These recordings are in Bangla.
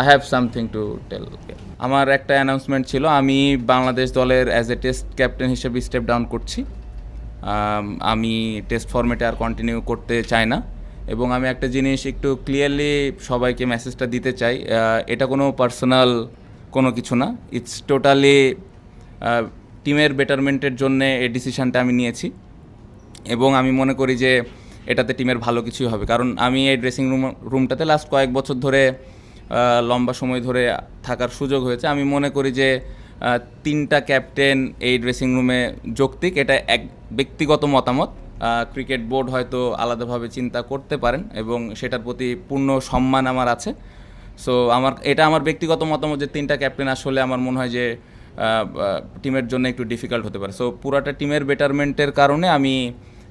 I have something to tell আমার একটা অ্যানাউন্সমেন্ট ছিল, আমি বাংলাদেশ দলের অ্যাজ এ টেস্ট ক্যাপ্টেন হিসেবে স্টেপ ডাউন করছি। আমি টেস্ট ফর্মেটে আর কন্টিনিউ করতে চাই না। এবং আমি একটা জিনিস একটু ক্লিয়ারলি সবাইকে মেসেজটা দিতে চাই এটা কোনো পার্সোনাল কোনো কিছু না। ইটস টোটালি টিমের বেটারমেন্টের জন্য এই ডিসিশানটা আমি নিয়েছি। এবং আমি মনে করি যে এটাতে টিমের ভালো কিছুই হবে। কারণ আমি এই ড্রেসিং রুম রুমটাতে লাস্ট কয়েক বছর ধরে লম্বা সময় ধরে থাকার সুযোগ হয়েছে। আমি মনে করি যে তিনটা ক্যাপ্টেন এই ড্রেসিং রুমে যৌক্তিক, এটা এক ব্যক্তিগত মতামত। ক্রিকেট বোর্ড হয়তো আলাদাভাবে চিন্তা করতে পারেন এবং সেটার প্রতি পূর্ণ সম্মান আমার আছে। সো আমার, এটা আমার ব্যক্তিগত মতামত যে তিনটা ক্যাপ্টেন আসলে আমার মনে হয় যে টিমের জন্য একটু ডিফিকাল্ট হতে পারে। সো পুরাটা টিমের বেটারমেন্টের কারণে আমি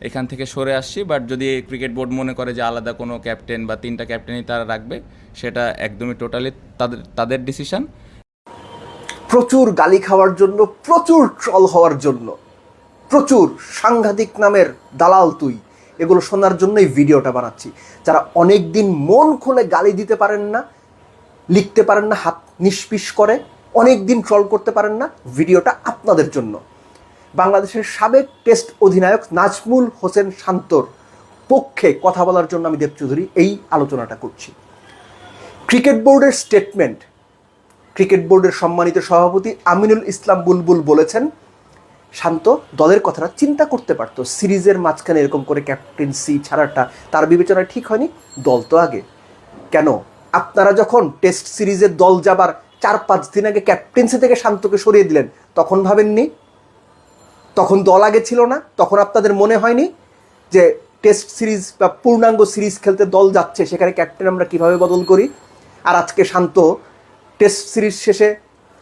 এখান থেকে সরে আসছি বাট যদি ক্রিকেট বোর্ড মনে করে যে আলাদা কোনো ক্যাপ্টেন বা তিনটা ক্যাপ্টেনই তারা রাখবে, সেটা একদমই টোটালি তাদের তাদের ডিসিশন প্রচুর গালি খাওয়ার জন্য, প্রচুর ট্রল হওয়ার জন্য, প্রচুর সাংঘাতিক নামের দালাল তুই, এগুলো শোনার জন্যই ভিডিওটা বানাচ্ছি। যারা অনেক দিন মন খুলে গালি দিতে পারেন না, লিখতে পারেন না, হাত নিষ্পিস করে অনেক দিন ট্রল করতে পারেন না, ভিডিওটা আপনাদের জন্য। বাংলাদেশের সাবেক টেস্ট অধিনায়ক নাজমুল হোসেন শান্তর পক্ষে কথা বলার জন্য আমি দেব চৌধুরী এই আলোচনাটা করছি। ক্রিকেট বোর্ডের স্টেটমেন্ট ক্রিকেট বোর্ডের সম্মানিত সভাপতি আমিনুল ইসলাম বুলবুল বলেছেন, শান্ত দলের কথাটা চিন্তা করতে পারতো, সিরিজের মাঝখানে এরকম করে ক্যাপ্টেন্সি ছাড়াটা তার বিবেচনায় ঠিক হয়নি, দল তো আগে। কেন? আপনারা যখন টেস্ট সিরিজের দল যাবার চার পাঁচ দিন আগে ক্যাপ্টেন্সি থেকে শান্তকে সরিয়ে দিলেন, তখন ভাবেননি তখন দল আগে ছিল না, তখন আপনাদের মনে হয়নি যে টেস্ট সিরিজ বা পূর্ণাঙ্গ সিরিজ খেলতে দল যাচ্ছে, সেখানে ক্যাপ্টেন আমরা কীভাবে বদল করি? আর আজকে শান্ত টেস্ট সিরিজ শেষে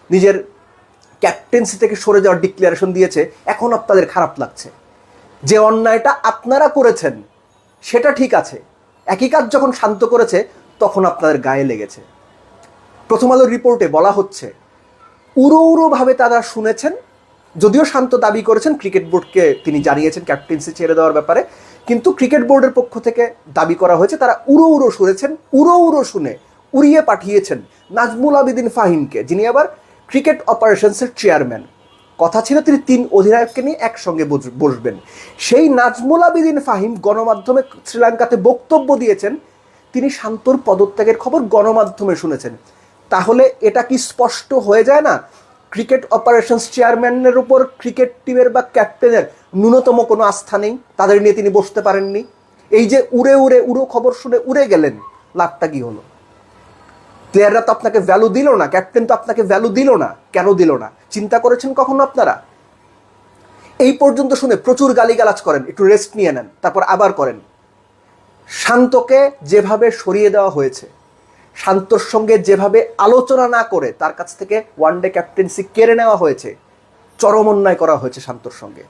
নিজের ক্যাপ্টেন্সি থেকে সরে যাওয়ার ডিক্লারেশন দিয়েছে, এখন আপনাদের খারাপ লাগছে। যে অন্যায়টা আপনারা করেছেন, সেটা ঠিক আছে। একই কাজ যখন শান্ত করেছে, তখন আপনাদের গায়ে লেগেছে। প্রথম আলোর রিপোর্টে বলা হচ্ছে, উড়ো উড়োভাবে তারা শুনেছেন যদিও শান্ত দাবি করেছেন ক্রিকেট বোর্ডকে তিনি জানিয়েছেন ক্যাপ্টেন্সি ছেড়ে দেওয়ার ব্যাপারে। কিন্তু ক্রিকেট বোর্ডের পক্ষ থেকে দাবি করা হয়েছে, তারা উড়ো উড়ো শুনেছেন, উড়ো উড়ো শুনে উড়িয়ে পাঠিয়েছেন নাজমুল আবিদিন ফাহিমকে, যিনি আবার ক্রিকেট অপারেশনসের চেয়ারম্যান কথা ছিল তিনি তিন অধিনায়ককে নিয়ে একসঙ্গে বস- বসবেন। সেই নাজমুল আবিদিন ফাহিম গণমাধ্যমে শ্রীলঙ্কাতে বক্তব্য দিয়েছেন, তিনি শান্তর পদত্যাগের খবর গণমাধ্যমে শুনেছেন। তাহলে এটা কি স্পষ্ট হয়ে যায় না? ক্রিকেট অপারেশনস চেয়ারম্যানের উপর ক্রিকেট টিমের বা ক্যাপ্টেনের ন্যূনতম কোনো আস্থা নেই। তাদের নিয়ে তিনি বসতে পারেননি। এই যে উড়ে উড়ে, উড়ো খবর শুনে উড়ে গেলেন, লাভটা কি হলো? প্লেয়াররা তো আপনাকে ভ্যালু দিল না ক্যাপ্টেন তো আপনাকে ভ্যালু দিল না, কেন দিল না? চিন্তা করেছেন কখনো আপনারা? এই পর্যন্ত শুনে প্রচুর গালিগালাজ করেন, একটু রেস্ট নিয়ে নেন, তারপর আবার করেন। শান্তকে যেভাবে সরিয়ে দেওয়া হয়েছে শান্তর সঙ্গে যেভাবে আলোচনা না করে তার কাছ থেকে ওয়ান ডে ক্যাপ্টেন্সি কেড়ে নেওয়া হয়েছে, চরম অন্যায় করা হয়েছে শান্তর সঙ্গে।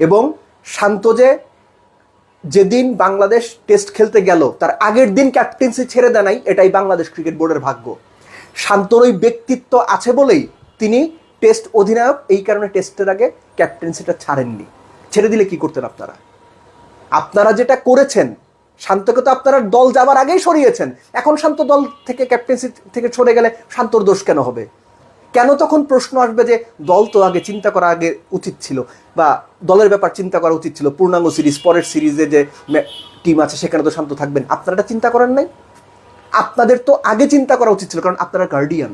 এবং শান্ত যে যেদিন বাংলাদেশ টেস্ট খেলতে গেল, তার আগের দিন ক্যাপ্টেন্সি ছেড়ে দেয় নাই, এটাই বাংলাদেশ ক্রিকেট বোর্ডের ভাগ্য। শান্তর ওই ব্যক্তিত্ব আছে বলেই তিনি টেস্ট অধিনায়ক, এই কারণে টেস্টের আগে ক্যাপ্টেন্সিটা ছাড়েননি। ছেড়ে দিলে কি করতেন আপনারা? আপনারা যেটা করেছেন শান্তকে তো আপনারা দল যাবার আগেই সরিয়েছেন। এখন শান্ত দল থেকে ক্যাপ্টেন্সি থেকে সরে গেলে শান্তর দোষ কেন হবে? কেন তখন প্রশ্ন আসবে যে দল তো আগে চিন্তা করা আগে উচিত ছিল বা দলের ব্যাপার চিন্তা করা উচিত ছিল? পূর্ণাঙ্গ সিরিজ, পরের সিরিজে যে টিম আছে সেখানে তো শান্ত থাকবেন। আপনারা চিন্তা করেন নাই? আপনাদের তো আগে চিন্তা করা উচিত ছিল, কারণ আপনারা গার্ডিয়ান